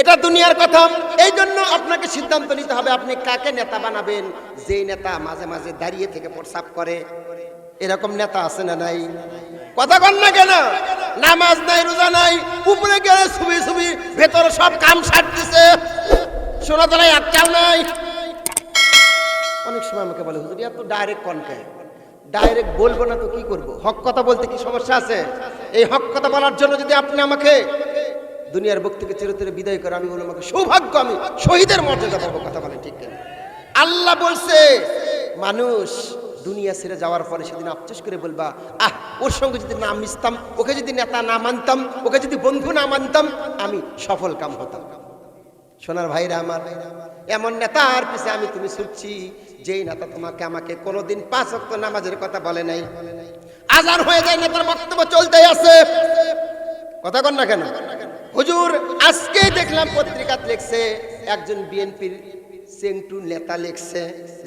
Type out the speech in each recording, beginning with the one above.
এটা দুনিয়ার কথা। এই জন্য আপনাকে সিদ্ধান্ত নিতে হবে, আপনি কাকে নেতা বানাবেন? যেই নেতা মাঝে মাঝে দাঁড়িয়ে থেকে প্রস্রাব করে। এরকম নেতা আছে না নাই? কথা কন না কেন? নামাজ নাই, রোজা নাই, উপরে গেলে ছবি ছবি, ভেতরে সব কাম সারতেছে শোনা তো নাই একটাও নাই। অনেক সময় আমাকে বলে, হুজুর, এত ডাইরেক্ট কনকে ডাইরেক্ট বলব না তো কি করব? হক কথা বলতে কি সমস্যা আছে? এই হক কথা বলার জন্য যদি আপনি আমাকে দুনিয়ার বুক থেকে চিরতরে বিদায় করে, আমি বলব আমাকে সৌভাগ্য, আমি শহীদের মর্যাদা পাবো কথা বলে ঠিক কেন? আল্লাহ বলছে, মানুষ দুনিয়া ছেড়ে যাওয়ার পরে সেদিন আফসোস করে বলবা, আহ, ওর সঙ্গে যদি না মিশতাম, ওকে যদি নেতা না মানতাম, ওকে যদি বন্ধু না মানতাম, আমি সফল কাম হতাম। সোনার ভাইরা আমার, এমন নেতার পিছে আমি তুমি ছুটছি, যেই নেতা তোমাকে আমাকে কোনোদিন পাঁচ নামাজের কথা বলে নাই। আজান হয়ে যায়, নেতার বক্তব্য চলতেই আছে। কথা কন না কেন? হুজুর আজকে দেখলাম পত্রিকাত লিখছে, একজন বিএনপির চেংটু নেতা লিখছে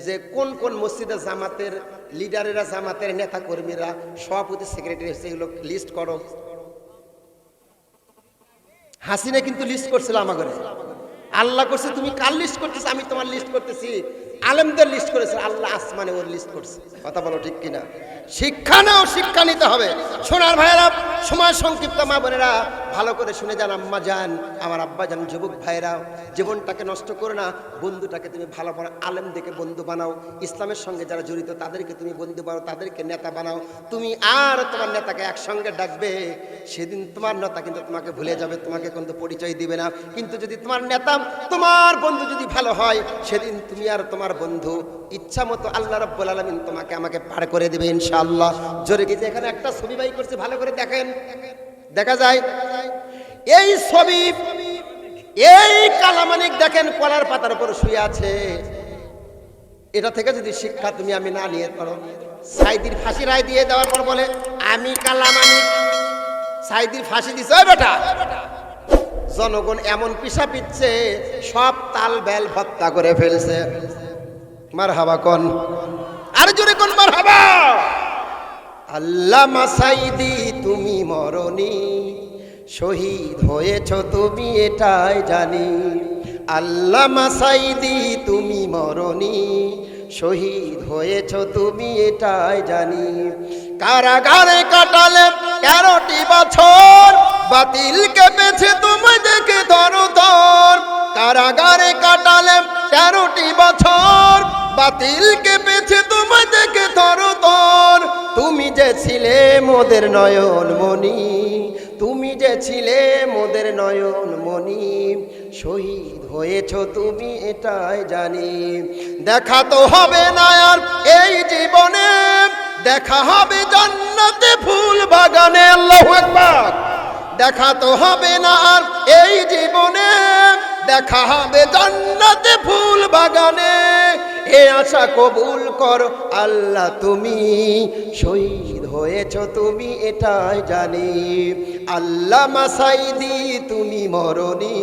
যে কোন কোন মসজিদে জামাতের লিডারেরা, জামাতের নেতা কর্মীরা সভাপতি, সেক্রেটারি হচ্ছে, এগুলো লিস্ট করো। হাসিনা কিন্তু লিস্ট করছিল আমাকে আল্লাহ করছে, তুমি কার লিস্ট করতেছ? আমি তোমার লিস্ট করতেছি। আলেমদের লিস্ট করেছে, আল্লাহ আসমানে ওর লিস্ট করছে। কথা বলো ঠিক কিনা? শিক্ষা নাও, শিক্ষা নিতে হবে। সোনার ভাইয়েরা, সময় সংক্ষিপ্ত, মা বোনেরা ভালো করে শুনে যান, আম্মা যান, আমার আব্বা যান, যুবক ভাইয়েরা জীবনটাকে নষ্ট করো না, বন্ধুটাকে তুমি ভালো ভালো আলেম দেখে বন্ধু বানাও, ইসলামের সঙ্গে যারা জড়িত তাদেরকে তুমি বন্ধু বানাও, তাদেরকে নেতা বানাও, তুমি আর তোমার নেতাকে একসঙ্গে ডাকবে, সেদিন তোমার নেতা কিন্তু তোমাকে ভুলে যাবে, তোমাকে কিন্তু পরিচয় দিবে না। কিন্তু যদি তোমার নেতা, তোমার বন্ধু যদি ভালো হয়, সেদিন তুমি আর তোমার বন্ধু ইচ্ছা মতো আল্লাহ রব্বুল আলমিন তোমাকে আমাকে পার করে দেবে ইনশাআল্লাহ। জোরে গেছে এখানে একটা ছবি বাই করছে, ভালো করে দেখেন। দেখা যায় এই ছবি, এই কালামানিক দেখেন কলার পাতার উপর শুয়ে আছে। এটা থেকে যদি শিক্ষা তুমি আমি না নিয়ে পারো। সাইদির ফাঁসি রায় দিয়ে দেওয়ার পর বলে, আমি কালামানিক। সাইদির ফাঁসি দিছে বেটা, জনগণ এমন পিসা পিচ্ছে সব তাল বেল ভত্তা করে ফেলছে। মার হাবা কন? আর জোরে কোন মার হাবা আল্লাহ মাসাইদি তুমি মরণি। শহীদ হয়েছ তুমি এটাই জানি। আল্লাহ মাসাইদি তুমি মরণি। শহীদ হয়েছ তুমি এটাই জানি। কারাগারে কাটালে তেরোটি বছর, বাতিল কেঁপেছে তুমি দেখে ধরো ধর কারাগারে কাটালে তেরোটি বছর, বাতিল কেঁপেছে তোমায় দেখে ধরো তোর তুমি যে ছিলে মোদের নয়ন মনি তুমি ছিলে মোদের নয়ন মনি শহীদ হয়েছ তুমি এটাই জানি। দেখা তো হবে না আর এই জীবনে। দেখা হবে জান্নাতে ফুল বাগানে, আল্লাহু আকবার। দেখা তো হবে না আর এই জীবনে। দেখা হবে জান্নাতে ফুল বাগানে। এ আশা কবুল কর আল্লাহ তুমি। শহীদ হয়েছ তুমি এটাই জানি। আল্লাহ মাসাইদি তুমি মরণি।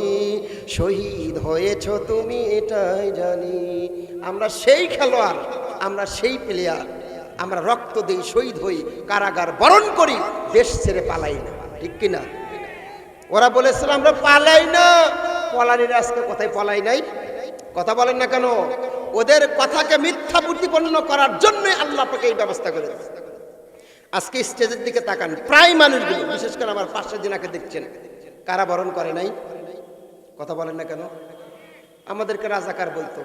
শহীদ হয়েছ তুমি এটাই জানি। আমরা সেই খেলোয়াড়, আমরা সেই প্লেয়ার আমরা রক্ত দিই শহীদ হই, কারাগার বরণ করি, দেশ ছেড়ে পালাই না। ঠিক কিনা ওরা বলেছিল, আমরা পালাই না। পলানির আজকে কোথায় পলাই নাই? কথা বলেন না কেন? ওদের কথাকে মিথ্যা প্রতিপন্ন করার জন্য আল্লাহ আপনাকে এই ব্যবস্থা করে। আজকে স্টেজের দিকে তাকান, প্রায় মানুষগুলো, বিশেষ করে আমার পাঁচশো দিনাকে দেখছেন, কারা বরণ করে নাই? কথা বলেন না কেন? আমাদেরকে রাজাকার বলতো,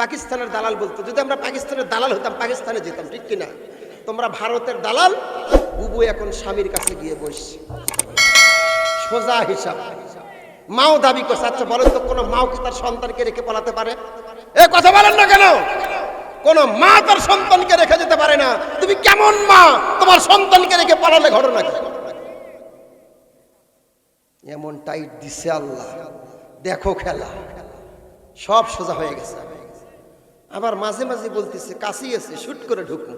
পাকিস্তানের দালাল বলতো, যদি আমরা পাকিস্তানের দালাল হতাম, পাকিস্তানে যেতাম, ঠিক কিনা? তোমরা ভারতের দালাল, বুবু এখন স্বামীর কাছে গিয়ে বসছে। সোজা হিসাব। মাও দাবি করছে আচ্ছা বলেন তো, কোনো মাও কি তার সন্তানকে রেখে পালাতে পারে? এ, কথা বলেন না কেন? কোন মা তার সন্তানকে রেখে যেতে পারে না। তুমি কেমন মা? তোমার সন্তানকে রেখে পালালে ঘটনা এমন টাইট দিছে আল্লাহ। দেখো খেলা। সব সোজা হয়ে গেছে। আবার মাঝে মাঝে বলতেছে, কাশি আছে, শুট করে ঢুকবো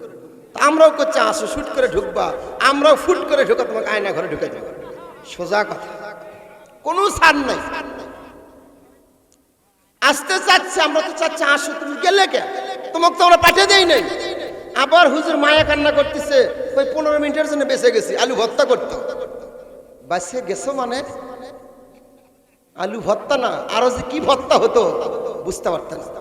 আমরাও করছে, আসো, শুট করে ঢুকবা। আমরাও ফুট করে ঢুকা, তোমাকে আয়না ঘরে ঢুকে দেবো। সোজা কথা। কোনো সার নাই। আসতে চাচ্ছে, আমরা তো চাচ্ছি, আসো, তুমি গেলে কে? তোমাকে তো আমরা পাঠিয়ে দেই নাই। আবার হুজুর মায়া কান্না করতেছে ওই পনেরো মিনিটের জন্য বেঁচে গেছি, আলু ভর্তা করতো। বাসে গেছো মানে? আলু ভত্তা না, আরও যে কি ভত্তা হতো, বুঝতে পারতেন না।